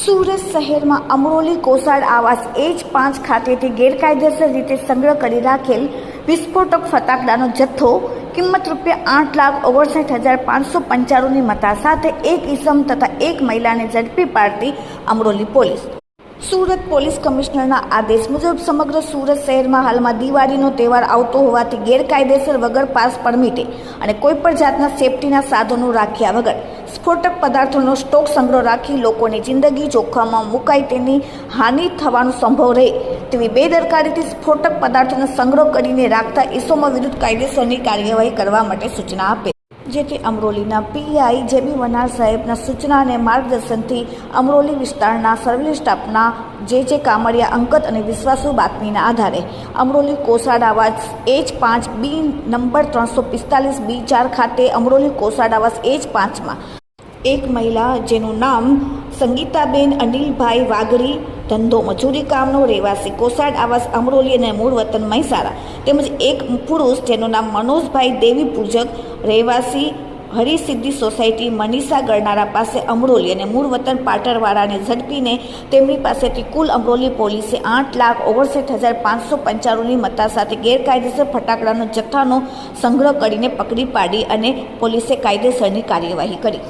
સુરત શહેરમાં અમરોલી કોસાડ આવાસ એચ પાંચ ખાતેથી ગેરકાયદેસર રીતે સંગ્રહ કરી રાખેલ વિસ્ફોટક ફટાકડાનો જથ્થો કિંમત રૂપિયા આઠ લાખ ઓગણસાઠ હજાર પાંચસો પંચાણુંની મતા સાથે એક ઈસમ તથા એક મહિલાને ઝડપી પાડતી અમરોલી પોલીસ. સુરત પોલીસ કમિશનરના આદેશ મુજબ સમગ્ર સુરત શહેરમાં હાલમાં દિવાળીનો તહેવાર આવતો હોવાથી ગેરકાયદેસર વગર પાસ પરમિટે અને કોઈપણ જાતના સેફટીના સાધનો રાખ્યા વગર સ્ફોટક પદાર્થોનો સ્ટોક સંગ્રહ રાખી લોકોની જિંદગી જોખમમાં મુકાય તેની હાનિ થવાનો સંભવ રહે તેવી બેદરકારીથી સ્ફોટક પદાર્થોનો સંગ્રહ કરીને રાખતા ઇસમો વિરુદ્ધ કાયદેસરની કાર્યવાહી કરવા માટે સૂચના આપે. જેથી અમરોલીના પીઆઈ જેબી વનાર સાહેબના સૂચના અને માર્ગદર્શનથી અમરોલી વિસ્તારના સર્વેલન્સ સ્ટાફના જે જે કામડિયા અંકત અને વિશ્વાસુ બાતમીના આધારે અમરોલી કોસાડાવાસ એચ પાંચ બી નંબર ત્રણસો પિસ્તાલીસ બી ચાર ખાતે અમરોલી કોસાડાવાસ એચ પાંચમાં એક મહિલા જેનું નામ સંગીતાબેન અનિલભાઈ વાઘરી, ધંધો મજૂરી કામનો રહેવાસી કોસાડ, આવાસ અમરોલી અને મૂળ વતન મહેસાણા. તેમજ એક પુરુષ જેનું નામ મનોજભાઈ દેવી પૂજક, રહેવાસી હરિસિદ્ધિ સોસાયટી મનીષા ગરનારા પાસે અમરોલી અને મૂળ વતન પાટરવાળાને ઝડપીને તેમની પાસેથી કુલ અમરોલી પોલીસે આઠ લાખ ઓગણસાઠ હજાર પાંચસો પંચાણુંની મત્તા સાથે ગેરકાયદેસર ફટાકડાનો જથ્થાનો સંગ્રહ કરીને પકડી પાડી અને પોલીસે કાયદેસરની કાર્યવાહી કરી.